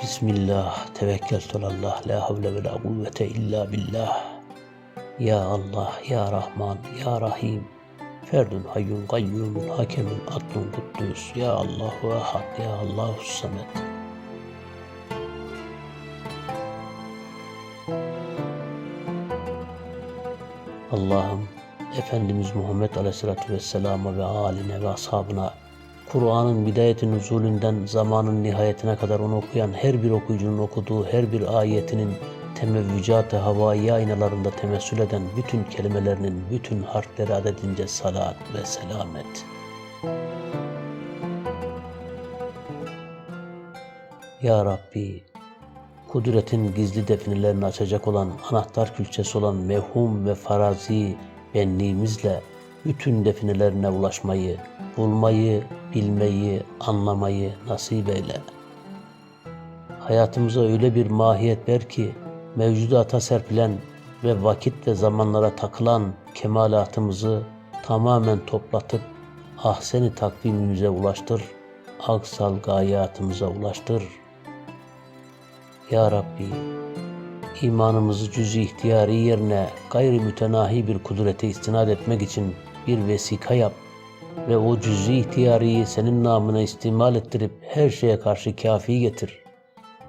Bismillah, tevekkeltu alallah, la havle ve la kuvvete illa billah. Ya Allah, Ya Rahman, Ya Rahim. Ferdun hayyun kayyumun hakemun adlun kuddüs. Ya Allahu ahad, Ya Allahu samet. Allah'ım Efendimiz Muhammed Aleyhisselatü Vesselam'a ve aline ve ashabına Kur'an'ın bidayetin nuzulünden zamanın nihayetine kadar onu okuyan her bir okuyucunun okuduğu her bir ayetinin temevvücat-ı havai aynalarında temessül eden bütün kelimelerinin bütün harfleri adedince salat ve selamet. Ya Rabbi, kudretin gizli definelerini açacak olan anahtar külçesi olan mevhum ve farazi benliğimizle bütün definelerine ulaşmayı, bulmayı, bilmeyi, anlamayı nasip eyle. Hayatımıza öyle bir mahiyet ver ki mevcudata serpilen ve vakit ve zamanlara takılan kemalatımızı tamamen toplatıp ahseni takvimimize ulaştır, aksal gayatımıza ulaştır. Ya Rabbi, imanımızı cüz-i ihtiyari yerine gayri mütenahi bir kudrete istinad etmek için bir vesika yap ve o cüz-i ihtiyariyi senin namına istimal ettirip her şeye karşı kafi getir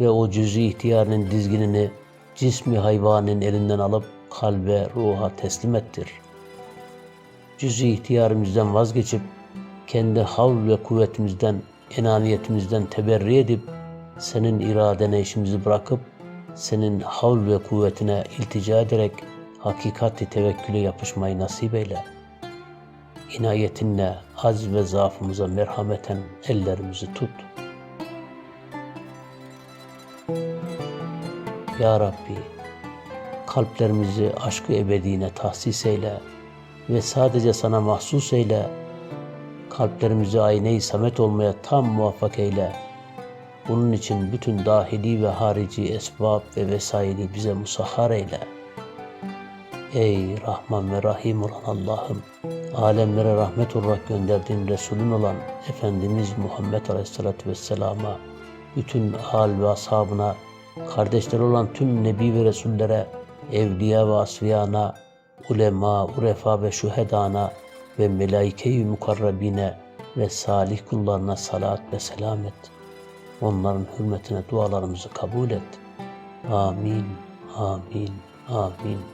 ve o cüz-i ihtiyarının dizginini cismi hayvanın elinden alıp kalbe, ruha teslim ettir. Cüz-i ihtiyarımızdan vazgeçip kendi havl ve kuvvetimizden, enaniyetimizden teberri edip senin iradene işimizi bırakıp senin havl ve kuvvetine iltica ederek hakikati tevekküle yapışmayı nasip eyle. İnayetinle az ve zaafımıza merhameten ellerimizi tut. Ya Rabbi, kalplerimizi aşkı ebediğine tahsis eyle ve sadece sana mahsus eyle. Kalplerimizi ayne-i samet olmaya tam muvaffak eyle. Bunun için bütün dahili ve harici esbab ve vesaili bize musahhar eyle. Ey Rahman ve Rahim olan Allah'ım, alemlere rahmet olarak gönderdiğin Resulün olan Efendimiz Muhammed Aleyhisselatü Vesselam'a, bütün al ve ashabına, kardeşler olan tüm Nebi ve Resullere, evliya ve asfiyana, ulema, urefa ve şühedana ve melaike-i mukarrabine ve salih kullarına salat ve selam et. Onların hürmetine dualarımızı kabul et. Amin, amin, amin.